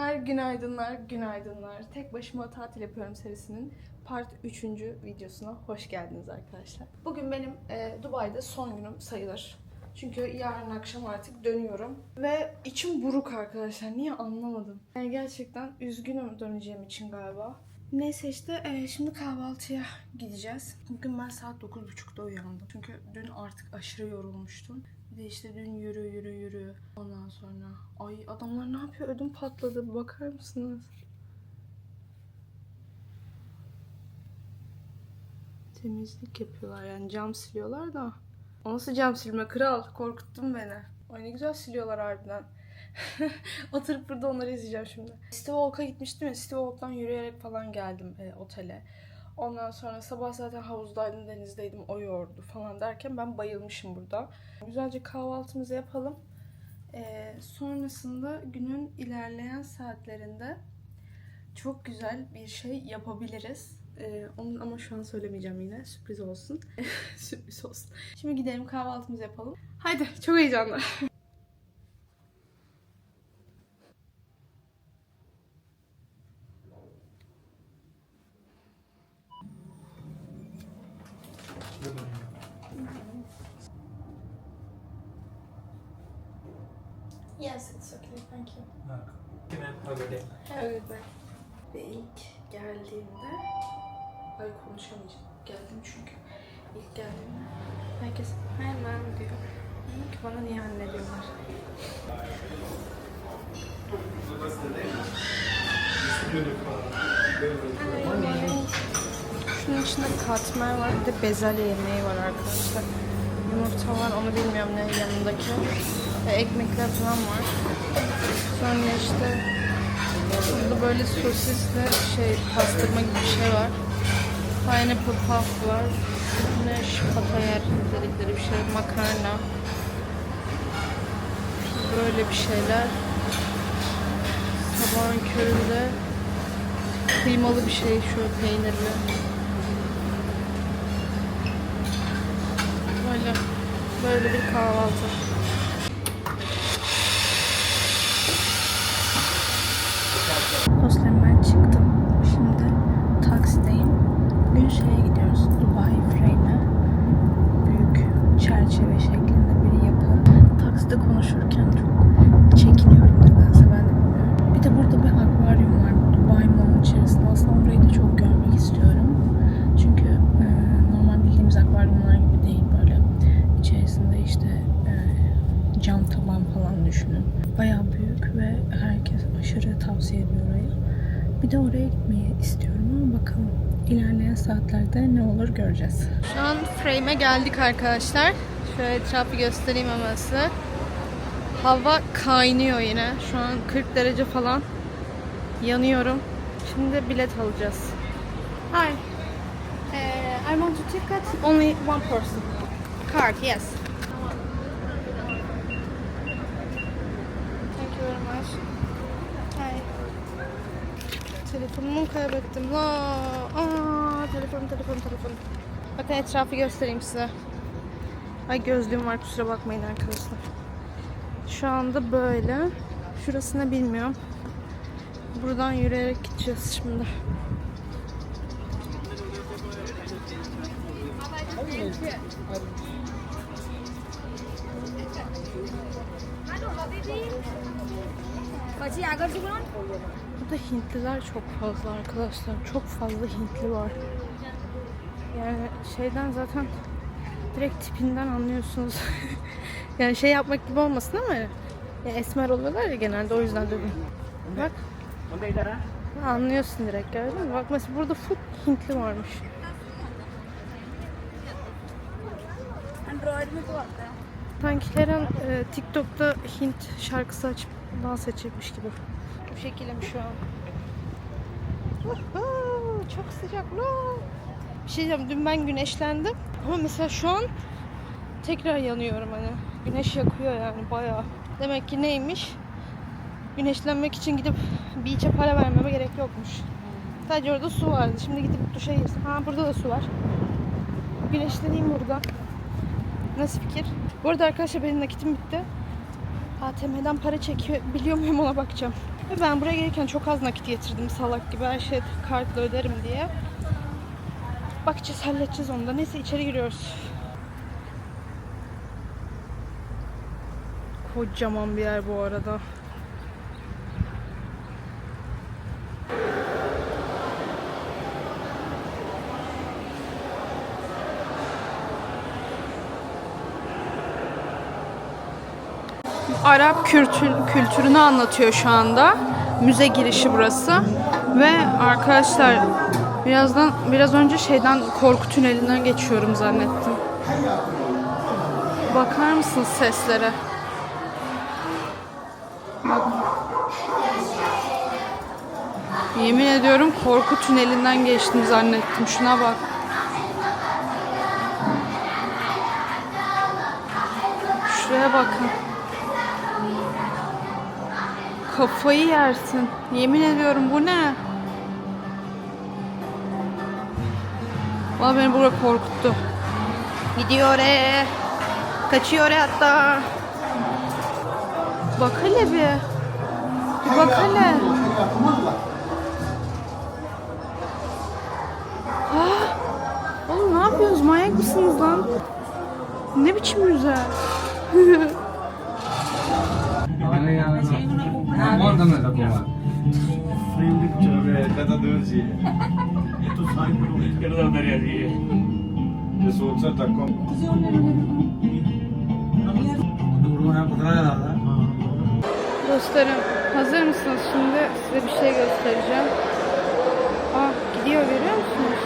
Günaydınlar, günaydınlar, günaydınlar. Tek başıma tatil yapıyorum serisinin part 3. videosuna hoş geldiniz arkadaşlar. Bugün benim e, Dubai'de son günüm sayılır. Çünkü yarın akşam artık dönüyorum. Ve içim buruk arkadaşlar. Niye anlamadım. Yani gerçekten üzgünüm döneceğim için galiba. Neyse işte e, şimdi kahvaltıya gideceğiz. Bugün ben saat 9.30'da uyandım. Çünkü dün artık aşırı yorulmuştum. Bir de işte dün yürü yürü yürü. Ondan sonra ay adamlar ne yapıyor? Ödüm patladı. Bakar mısınız? Temizlik yapıyorlar yani cam siliyorlar da. O nasıl cam silme kral? Korkuttun beni. Ay ne güzel siliyorlar harbiden. Oturup burada onları izleyeceğim şimdi. City Walk'a gitmiştim ya. City Walk'tan yürüyerek falan geldim e, otele. Ondan sonra sabah zaten havuzdaydım, denizdeydim, o yordu falan derken ben bayılmışım burada. Güzelce kahvaltımızı yapalım. Ee, sonrasında günün ilerleyen saatlerinde çok güzel bir şey yapabiliriz. Ee, onun ama şu an söylemeyeceğim yine. Sürpriz olsun. Sürpriz olsun. Şimdi gidelim kahvaltımızı yapalım. Haydi çok heyecanlı. Yes, it's okay. Thank you. Can I have a day? Evet. Ve ilk geldiğimde ay konuşamayacağım. Geldim çünkü. İlk geldiğimde herkes hemen diyor. Dedim ki bana niye anne diyorlar. Şunun içinde katmer var. Bir de bezelye yemeği var arkadaşlar. Yumurta var. Onu bilmiyorum ne yanındaki. Ve ekmekler falan var. Sonra işte burada böyle sosisli şey pastırma gibi bir şey var. Pineapple puff var. Güneş patayer dedikleri bir şey. Makarna. Böyle bir şeyler. Sabahın köründe kıymalı bir şey şu peynirli. Böyle böyle bir kahvaltı. Hostel'den çıktım. Şimdi taksideyim. Bugün şeye gidiyoruz. Dubai Frame'e. Büyük çerçeve şeklinde bir yapı. Takside konuşurken çok çekiniyorum nedense ben de bilmiyorum. Bir de burada bir akvaryum var. Dubai Mall içerisinde. Aslında orayı da çok görmek istiyorum. Çünkü e, normal bildiğimiz akvaryumlar gibi değil böyle. İçerisinde işte e, cam taban falan düşünün. Bayağı büyük ve herkes aşırı tavsiye ediyor orayı. Bir de oraya gitmeyi istiyorum ama bakalım ilerleyen saatlerde ne olur göreceğiz. Şu an frame'e geldik arkadaşlar. Şöyle etrafı göstereyim hemen size. Hava kaynıyor yine. Şu an 40 derece falan. Yanıyorum. Şimdi bilet alacağız. Hi. Uh, I want to ticket only one person. Card, yes. Thank you very much. Hi telefonumu kaybettim. La. Telefon telefon telefon. Bakın etrafı göstereyim size. Ay gözlüğüm var kusura bakmayın arkadaşlar. Şu anda böyle. Şurasını bilmiyorum. Buradan yürüyerek gideceğiz şimdi. Thank. Burada Hintliler çok fazla arkadaşlar. Çok fazla Hintli var. Yani şeyden zaten direkt tipinden anlıyorsunuz. yani şey yapmak gibi olmasın ama ya esmer oluyorlar ya genelde o yüzden dedim. Bak. Anlıyorsun direkt gördün mü? Bak mesela burada full Hintli varmış. Android mi bu Sanki her an e, TikTok'ta Hint şarkısı açıp dans edecekmiş gibi. Bu şekilde şu an. Çok sıcak. Bir şey diyeceğim. Dün ben güneşlendim. Ama mesela şu an tekrar yanıyorum hani. Güneş yakıyor yani bayağı. Demek ki neymiş? Güneşlenmek için gidip beach'e para vermeme gerek yokmuş. Sadece orada su vardı. Şimdi gidip duşa girsem. Ha burada da su var. Güneşleneyim burada. Nasıl fikir? Bu arada arkadaşlar benim nakitim bitti. ATM'den para çekiyor. Biliyor muyum ona bakacağım. Ben buraya gelirken çok az nakit getirdim salak gibi her şey kartla öderim diye. Bakacağız halledeceğiz onu da. Neyse içeri giriyoruz. Kocaman bir yer bu arada. Arap kültür, kültürünü anlatıyor şu anda. Müze girişi burası. Ve arkadaşlar birazdan biraz önce şeyden korku tünelinden geçiyorum zannettim. Bakar mısınız seslere? Bak. Yemin ediyorum korku tünelinden geçtim zannettim. Şuna bak. Şuraya bakın. Kafayı yersin. Yemin ediyorum bu ne? Valla beni burada korkuttu. Gidiyor e. Kaçıyor e hatta. Bak hele bir. Bir bak hele. Ah! Oğlum ne yapıyorsunuz? Manyak mısınız lan? Ne biçim müze? Guarda me la comanda. कदा दूर जी ये तो साइड किधर दरिया जी ये सोच सा तक Duruma ne kadar herhalde? Dostlarım hazır mısınız? Şimdi size bir şey göstereceğim. Ah gidiyor görüyor musunuz?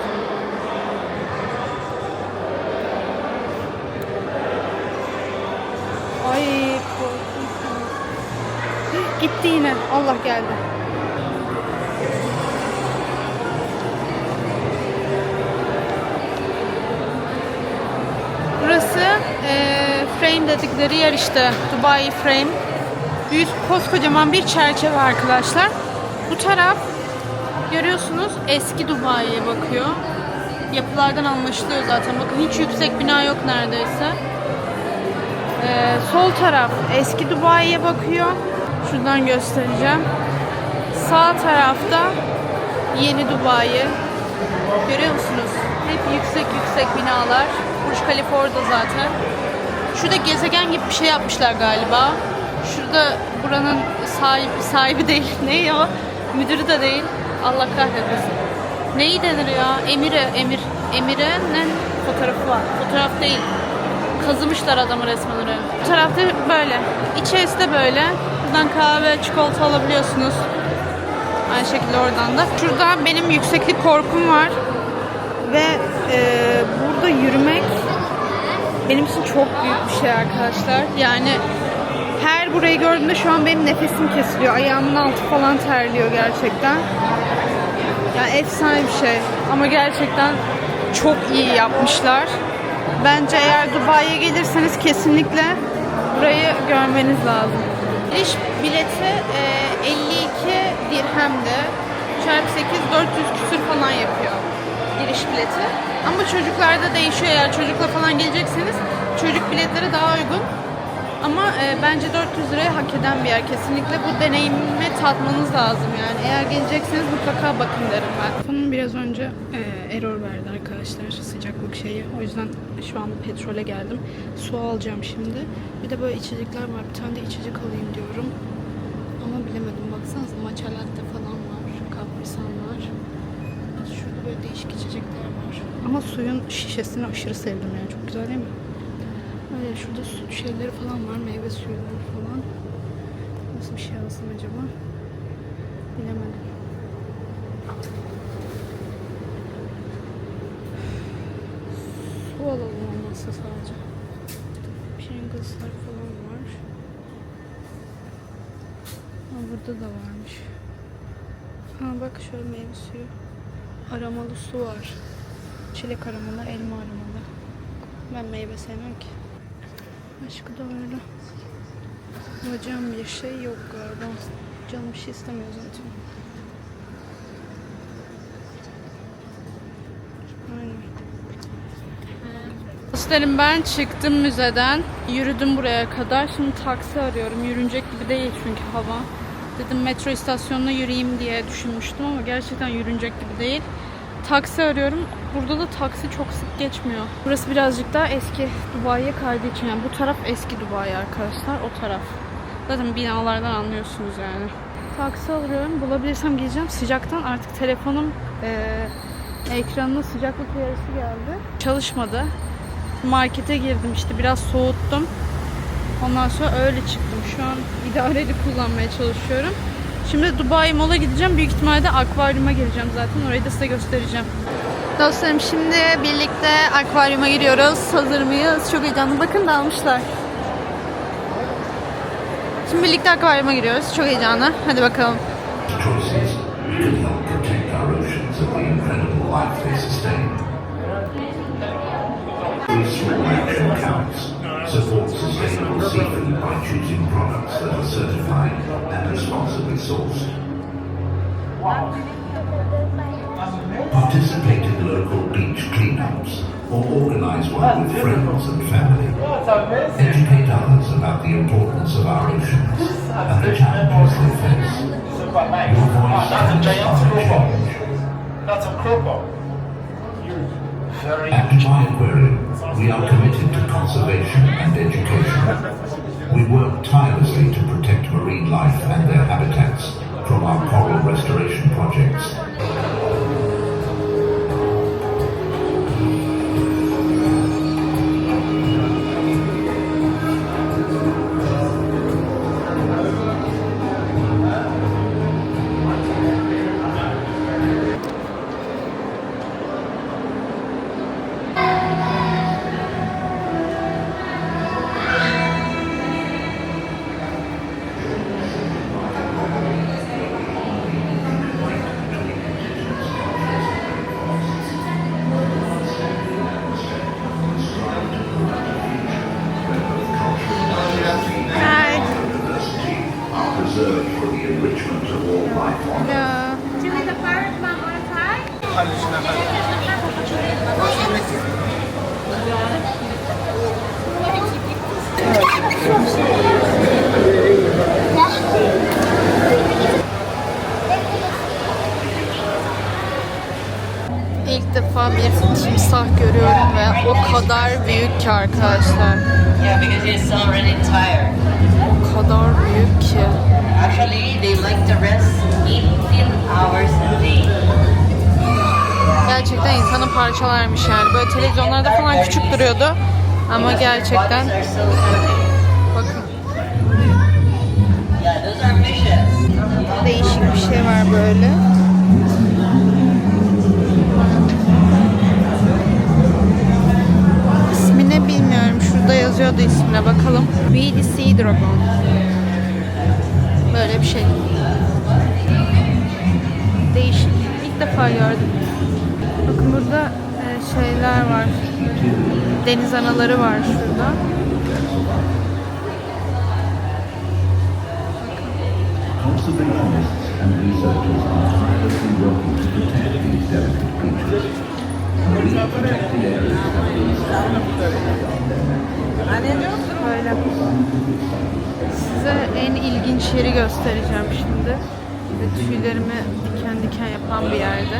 Gitti yine. Allah geldi. Burası eee, frame dedikleri yer işte. Dubai Frame. Büyük koskocaman bir çerçeve arkadaşlar. Bu taraf görüyorsunuz eski Dubai'ye bakıyor. Yapılardan anlaşılıyor zaten. Bakın hiç yüksek bina yok neredeyse. Ee, sol taraf eski Dubai'ye bakıyor. Şuradan göstereceğim. Sağ tarafta yeni Dubai. Görüyor musunuz? Hep yüksek yüksek binalar. Burj Khalifa zaten. Şurada gezegen gibi bir şey yapmışlar galiba. Şurada buranın sahibi, sahibi değil. Ne o? Müdürü de değil. Allah kahretmesin. Neyi denir ya? Emire, emir. Emire'nin fotoğrafı var. Fotoğraf değil. Kazımışlar adamı resmen. Bu tarafta böyle. İçerisi de böyle. Buradan kahve, çikolata alabiliyorsunuz. Aynı şekilde oradan da. Şurada benim yükseklik korkum var. Ve e, burada yürümek benim için çok büyük bir şey arkadaşlar. Yani her burayı gördüğümde şu an benim nefesim kesiliyor. Ayağımın altı falan terliyor gerçekten. Yani efsane bir şey. Ama gerçekten çok iyi yapmışlar. Bence eğer Dubai'ye gelirseniz kesinlikle burayı görmeniz lazım. Giriş bileti e, 52 dirhemdi. Çarpı 8 400 küsür falan yapıyor giriş bileti. Ama çocuklarda değişiyor eğer çocukla falan gelecekseniz çocuk biletleri daha uygun. Ama e, bence 400 liraya hak eden bir yer. Kesinlikle bu deneyimi tatmanız lazım yani. Eğer gelecekseniz mutlaka bakın derim ben. Telefonum biraz önce e, error verdi arkadaşlar sıcaklık şeyi. O yüzden şu an petrole geldim. Su alacağım şimdi. Bir de böyle içecekler var. Bir tane de içecek alayım diyorum. Ama bilemedim. Baksanıza matcha latte falan var. Kaprisan var. Şurada böyle değişik içecekler var. Ama suyun şişesini aşırı sevdim yani. Çok güzel değil mi? Öyle şurada su şeyleri falan var. Meyve suyuları falan. Nasıl bir şey alsam acaba? Bilemedim. Su alalım olmazsa sadece. Pringles'lar falan var. Ha, burada da varmış. Ha bak şöyle meyve suyu. Aramalı su var. Çilek aramalı, elma aramalı. Ben meyve sevmem ki. Başka da öyle. Alacağım bir şey yok galiba. Canım bir şey istemiyor zaten. Dostlarım ben çıktım müzeden. Yürüdüm buraya kadar. Şimdi taksi arıyorum. Yürünecek gibi değil çünkü hava. Dedim metro istasyonuna yürüyeyim diye düşünmüştüm ama gerçekten yürünecek gibi değil. Taksi arıyorum. Burada da taksi çok sık geçmiyor. Burası birazcık daha eski Dubai'ye kaydığı için. Yani bu taraf eski Dubai arkadaşlar. O taraf. Zaten binalardan anlıyorsunuz yani. Taksi arıyorum. Bulabilirsem gideceğim. Sıcaktan artık telefonum eee ekranına sıcaklık uyarısı geldi. Çalışmadı. Markete girdim işte biraz soğuttum. Ondan sonra öyle çıktım. Şu an idareli kullanmaya çalışıyorum. Şimdi Dubai Mall'a gideceğim. Büyük ihtimalle akvaryuma gireceğim zaten. Orayı da size göstereceğim. Dostlarım şimdi birlikte akvaryuma giriyoruz. Hazır mıyız? Çok heyecanlı. Bakın dalmışlar. Şimdi birlikte akvaryuma giriyoruz. Çok heyecanlı. Hadi bakalım. choices can help protect our oceans and the incredible life they sustain. Every small action counts. Support sustainable seafood by choosing products that are certified and responsibly sourced. Participate in local beach cleanups or organize one with friends and family. Educate others about the importance of our oceans and the challenges they face. Your voice can inspire change. That's a crowbar. At Dubai Aquarium, we are committed to conservation and education. We work tirelessly to protect marine life and their habitats from our coral restoration projects. Kadar büyük ki arkadaşlar. Yeah, because it's already tired. O kadar büyük ki. Actually, they like to rest 18 hours a day. Gerçekten insanı parçalarmış yani. Böyle televizyonlarda falan küçük duruyordu. Ama gerçekten bakın değişik bir şey var böyle. Şurada yazıyordu ismine bakalım. Sea Dragon. Böyle bir şey. Değişik. İlk defa gördüm. Bakın burada e, şeyler var. Deniz anaları var şurada. Conservationists Böyle. Size en ilginç yeri göstereceğim şimdi. Ve tüylerimi diken diken yapan bir yerde.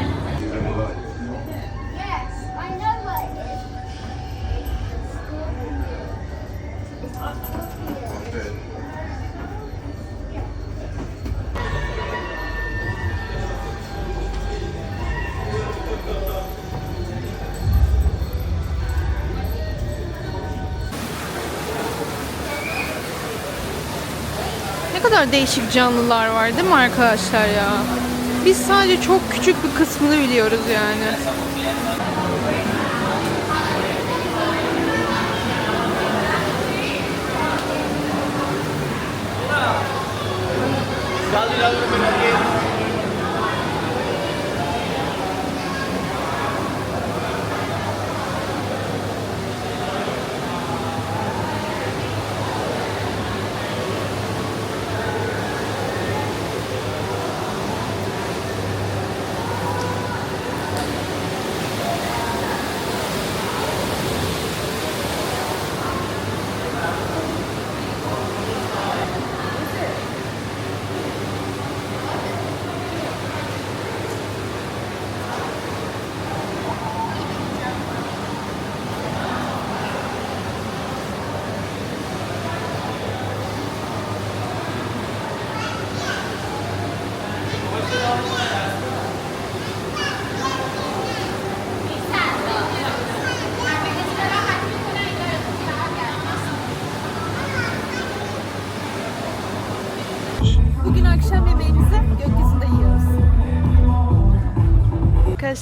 Kadar değişik canlılar var değil mi arkadaşlar ya? Biz sadece çok küçük bir kısmını biliyoruz yani.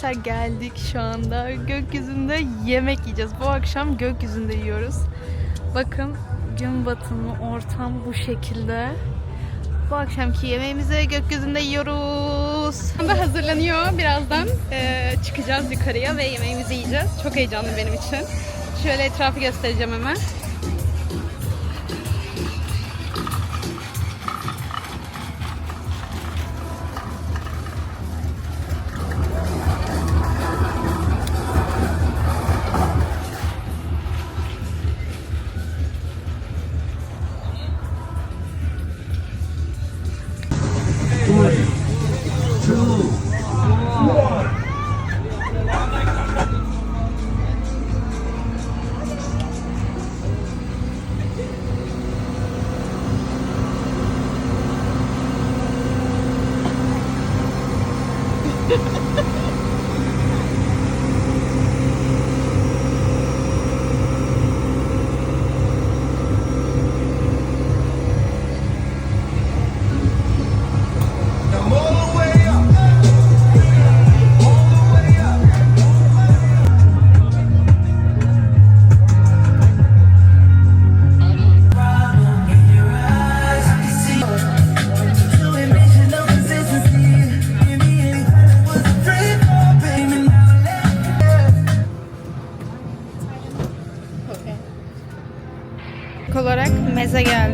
Arkadaşlar geldik şu anda. Gökyüzünde yemek yiyeceğiz. Bu akşam gökyüzünde yiyoruz. Bakın gün batımı ortam bu şekilde. Bu akşamki yemeğimizi gökyüzünde yiyoruz. Anda hazırlanıyor. Birazdan eee, çıkacağız yukarıya ve yemeğimizi yiyeceğiz. Çok heyecanlı benim için. Şöyle etrafı göstereceğim hemen.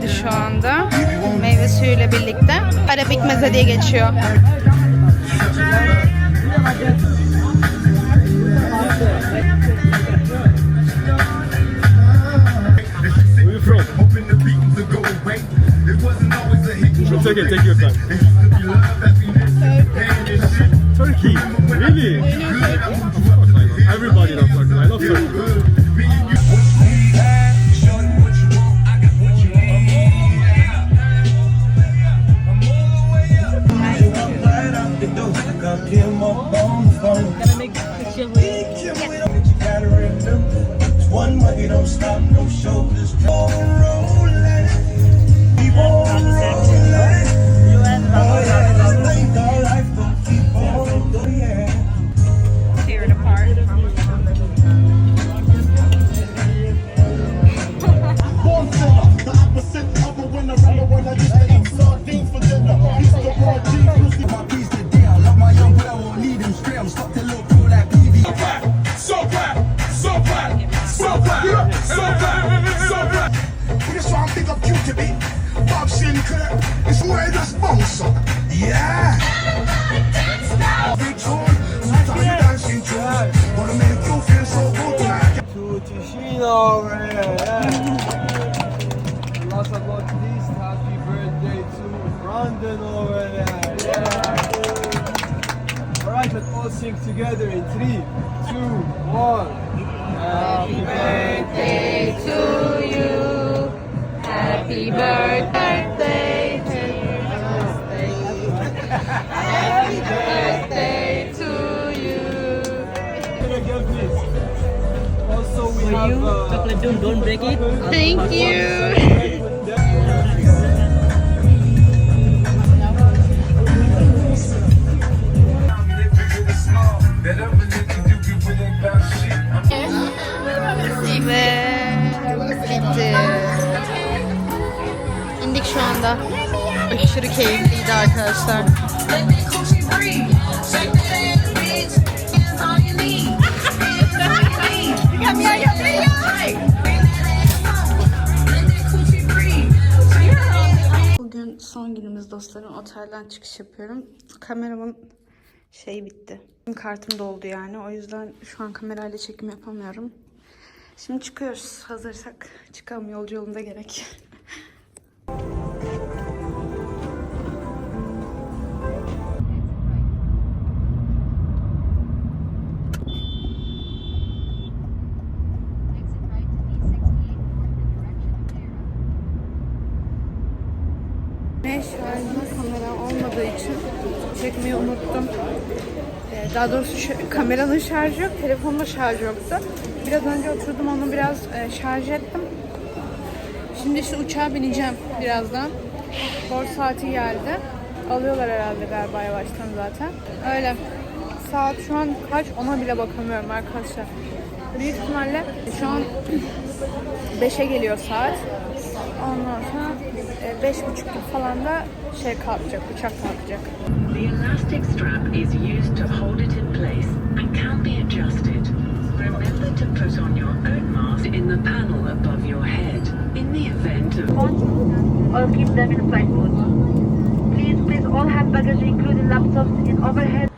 Geldi şu anda. Meyve suyuyla birlikte. Arabik meze diye geçiyor. It's okay, take your time. It's way that's bounce up. Yeah. To Ticino, man. Yeah. Lots of luck, please. Happy birthday to Brandon over there. Alright, let's all sing together in three, two, one. Happy birthday to you. Happy birthday. Uh, chocolate don't break it. Thank you. Ve bitti. İndik şu anda. Aşırı keyifliydi arkadaşlar. Günümüz dostlarım. Otelden çıkış yapıyorum. Kameramın şey bitti. Kartım doldu yani. O yüzden şu an kamerayla çekim yapamıyorum. Şimdi çıkıyoruz. Hazırsak çıkalım. Yolcu yolunda gerek. Şarjlı kamera olmadığı için çekmeyi unuttum. Ee, Daha doğrusu kameranın şarjı yok, telefonun şarjı yoktu. Biraz önce oturdum onu biraz e, şarj ettim. Şimdi işte uçağa bineceğim birazdan. Spor saati geldi. Alıyorlar herhalde galiba yavaştan zaten. Öyle. Saat şu an kaç ona bile bakamıyorum arkadaşlar. Büyük ihtimalle şu an 5'e geliyor saat. Ondan sonra e, beş buçuk gibi falan da şey kalkacak, uçak kalkacak. The elastic strap is used to hold it in place and can be adjusted. Remember to put on your own mask in the panel above your head. In the event of Or keep them in flight mode. Please, please all have baggage including laptops in overhead Hop bir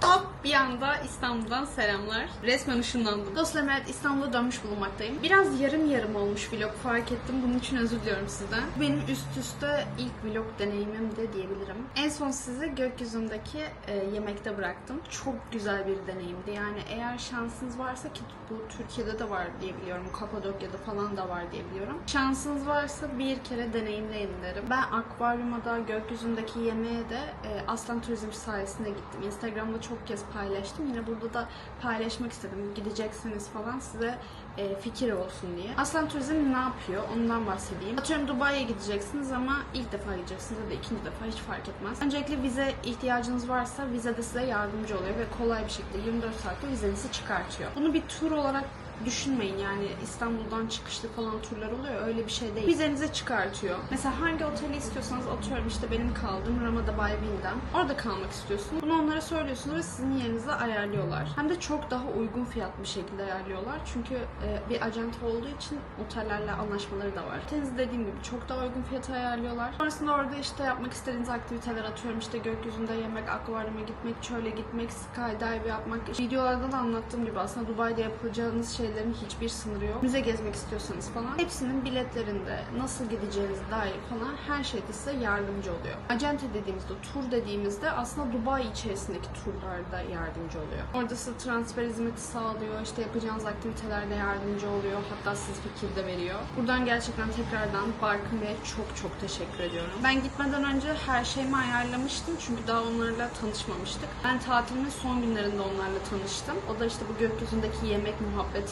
anda İstanbul'dan selamlar. Resmen ışınlandım. Dostlarım evet İstanbul'a dönmüş bulunmaktayım. Biraz yarım yarım olmuş vlog fark ettim. Bunun için özür diliyorum sizden. Benim üst üste ilk vlog deneyimim de diyebilirim. En son sizi gökyüzündeki e, yemekte bıraktım. Çok güzel bir deneyimdi. Yani eğer şansınız varsa ki bu Türkiye'de de var diye biliyorum. Kapadokya'da falan da var diye biliyorum. Şansınız varsa bir kere deneyimleyin derim. Ben akvaryuma da gökyüzündeki yemeğe de e, Aslan Turizm sayesinde gittim. Instagram'da çok kez paylaştım. Yine burada da paylaşmak istedim. Gidecekseniz falan size e, fikir olsun diye. Aslan Turizm ne yapıyor? Ondan bahsedeyim. Atıyorum Dubai'ye gideceksiniz ama ilk defa gideceksiniz ya da ikinci defa hiç fark etmez. Öncelikle vize ihtiyacınız varsa vize de size yardımcı oluyor ve kolay bir şekilde 24 saatte vizenizi çıkartıyor. Bunu bir tur olarak düşünmeyin yani İstanbul'dan çıkışlı falan turlar oluyor öyle bir şey değil. Vizenizi çıkartıyor. Mesela hangi oteli istiyorsanız atıyorum işte benim kaldığım Ramada Bay Windham. Orada kalmak istiyorsunuz. Bunu onlara söylüyorsunuz ve sizin yerinize ayarlıyorlar. Hem de çok daha uygun fiyatlı şekilde ayarlıyorlar. Çünkü e, bir acente olduğu için otellerle anlaşmaları da var. Otelinizi dediğim gibi çok daha uygun fiyata ayarlıyorlar. Sonrasında orada işte yapmak istediğiniz aktiviteler atıyorum işte gökyüzünde yemek, akvaryuma gitmek, çöle gitmek, skydive yapmak. Videolarda da anlattığım gibi aslında Dubai'de yapacağınız şeylerin hiçbir sınırı yok. Müze gezmek istiyorsanız falan hepsinin biletlerinde nasıl gideceğiniz dair falan her şeyde size yardımcı oluyor. Acente dediğimizde, tur dediğimizde aslında Dubai içerisindeki turlarda yardımcı oluyor. Orada size transfer hizmeti sağlıyor, işte yapacağınız aktivitelerde yardımcı oluyor, hatta siz fikir de veriyor. Buradan gerçekten tekrardan Barkın Bey'e çok çok teşekkür ediyorum. Ben gitmeden önce her şeyimi ayarlamıştım çünkü daha onlarla tanışmamıştık. Ben tatilimin son günlerinde onlarla tanıştım. O da işte bu gökyüzündeki yemek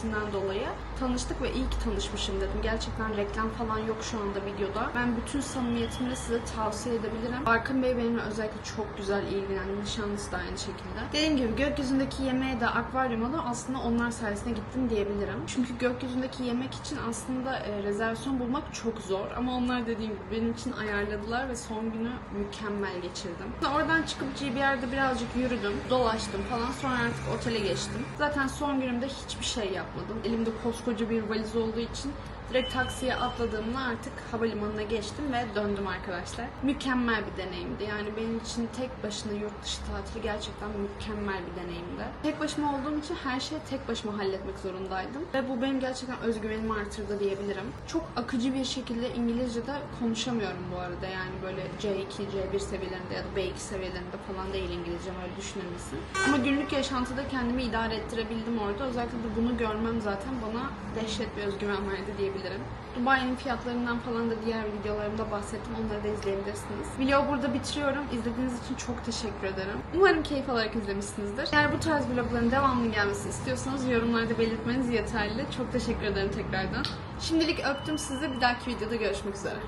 muhabbetinden dolayı tanıştık ve iyi ki tanışmışım dedim. Gerçekten reklam falan yok şu anda videoda. Ben bütün samimiyetimle size tavsiye edebilirim. Barkın Bey benimle özellikle çok güzel ilgilendi. Nişanlısı da aynı şekilde. Dediğim gibi gökyüzündeki yemeğe de akvaryuma da aslında onlar sayesinde gittim diyebilirim. Çünkü gökyüzündeki yemek için aslında e, rezervasyon bulmak çok zor. Ama onlar dediğim gibi benim için ayarladılar ve son günü mükemmel geçirdim. Oradan çıkıp GBR'de birazcık yürüdüm, dolaştım falan. Sonra artık otele geçtim. Zaten son günümde hiçbir şey yapmadım. Elimde koskoca bir valiz olduğu için direkt taksiye atladığımda artık havalimanına geçtim ve döndüm arkadaşlar. Mükemmel bir deneyimdi. Yani benim için tek başına yurt dışı tatili gerçekten mükemmel bir deneyimdi. Tek başıma olduğum için her şeyi tek başıma halletmek zorundaydım. Ve bu benim gerçekten özgüvenimi artırdı diyebilirim. Çok akıcı bir şekilde İngilizce'de konuşamıyorum bu arada. Yani böyle C2, C1 seviyelerinde ya da B2 seviyelerinde falan değil İngilizcem öyle düşünülmesin. Ama günlük yaşantıda kendimi idare ettirebildim orada. Özellikle de bunu görmem zaten bana dehşet bir özgüven verdi diyebilirim. Dubai'nin fiyatlarından falan da diğer videolarımda bahsettim. Onları da izleyebilirsiniz. Vlogu burada bitiriyorum. İzlediğiniz için çok teşekkür ederim. Umarım keyif alarak izlemişsinizdir. Eğer bu tarz vlogların devamlı gelmesini istiyorsanız yorumlarda belirtmeniz yeterli. Çok teşekkür ederim tekrardan. Şimdilik öptüm sizi. Bir dahaki videoda görüşmek üzere.